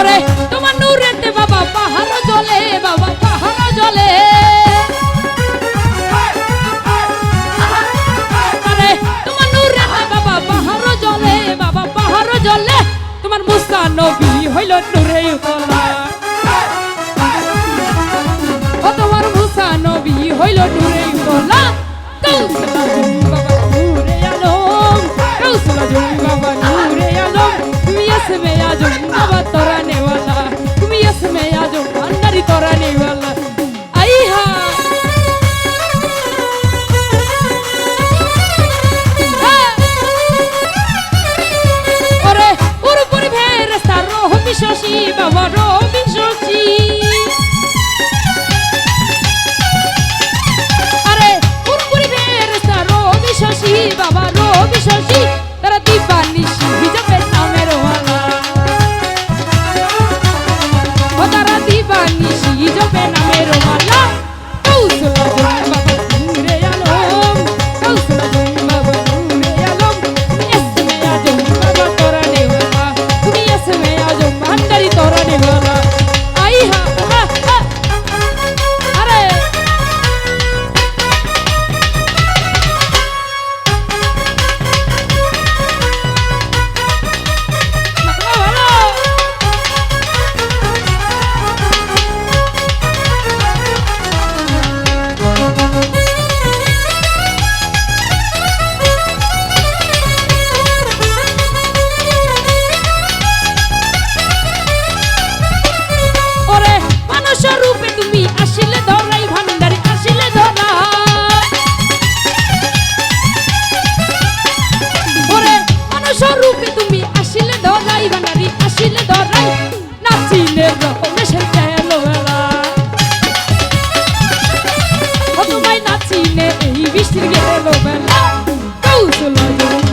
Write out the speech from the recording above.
ওরে তোমার নূরেতে বাবা, পাহাড় জলে, বাবা, পাহাড় জলে। তোমার বাবা, পাহাড় জলে, বাবা, পাহাড় জলে। তোমার নবী হইল বাবা। নূরে আলম। বাবা, নূরে আলম। বাবা sine, ey biştir gel o ben. Kavuşular